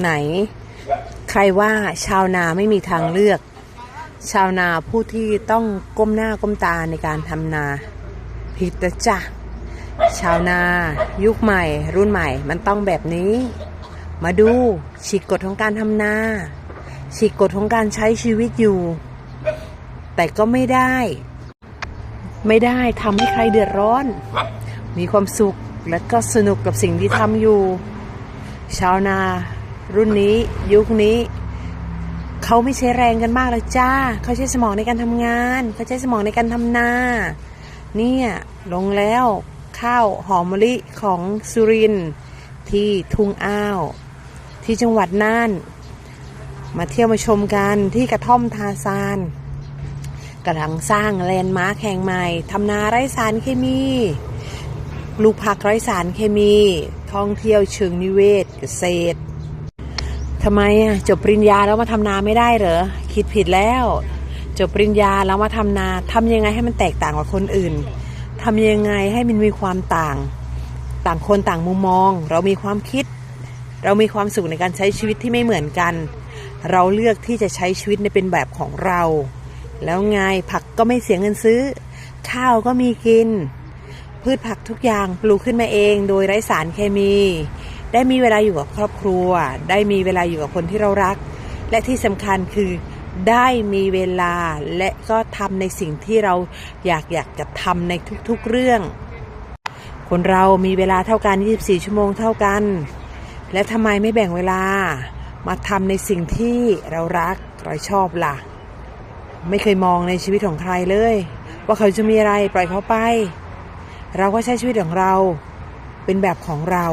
ไหน ใครว่าชาวนาไม่มีทางเลือก ชาวนาผู้ที่ต้องก้มหน้าก้มตาในการทำนาผิดนะจ้ะชาวนายุคใหม่ รุ่นใหม่มันต้องแบบนี้ มาดูฉีกกฎของการทำนาฉีกกฎของการใช้ชีวิตอยู่ แต่ก็ไม่ได้ ไม่ได้ทำให้ใครเดือดร้อน มีความสุขและก็สนุกกับสิ่งที่ทำอยู่ ชาวนา รุ่นนี้ ยุคนี้ เขาไม่ใช้แรงกันมากเลยจ้า เขาใช้สมองในการทำงาน เขาใช้สมองในการทำนา เนี่ยลงแล้วข้าวหอมมะลิของสุรินที่ทุ่งอ้าว ที่จังหวัดน่าน มาเที่ยวมาชมกันที่กระท่อมทาซานกำลังสร้างแลนด์มาร์คแห่งใหม่ทำนาไร้สารเคมี ลูกผักไร้สารเคมี ท่องเที่ยวเชิงนิเวศเกษตรทำไมอะจบปริญญาแล้วมาทำนาไม่ได้เหรอ คิดผิดแล้ว จบปริญญาแล้วมาทำนาทำยังไงให้มันแตกต่างกว่าคนอื่นทำยังไงให้มันมีความต่าง ต่างคนต่างมุมมอง เรามีความคิด เรามีความสุขในการใช้ชีวิตที่ไม่เหมือนกัน เราเลือกที่จะใช้ชีวิตในเป็นแบบของเรา แล้วไงผักก็ไม่เสียเงินซื้อ ข้าวก็มีกิน พืชผักทุกอย่างปลูกขึ้นมาเองโดยไร้สารเคมี ได้มีเวลาอยู่กับครอบครัว ได้มีเวลาอยู่กับคนที่เรารัก และที่สำคัญคือได้มีเวลาและก็ทำในสิ่งที่เราอยากอยากจะทำในทุกๆเรื่อง คนเรามีเวลาเท่ากัน 24 ชั่วโมงเท่ากัน และทำไมไม่แบ่งเวลา มาทำในสิ่งที่เรารักเราชอบล่ะ ไม่เคยมองในชีวิตของใครเลย ว่าเขาจะมีอะไรปล่อยเขาไป เราก็ใช้ชีวิตของเราเป็นแบบของเรา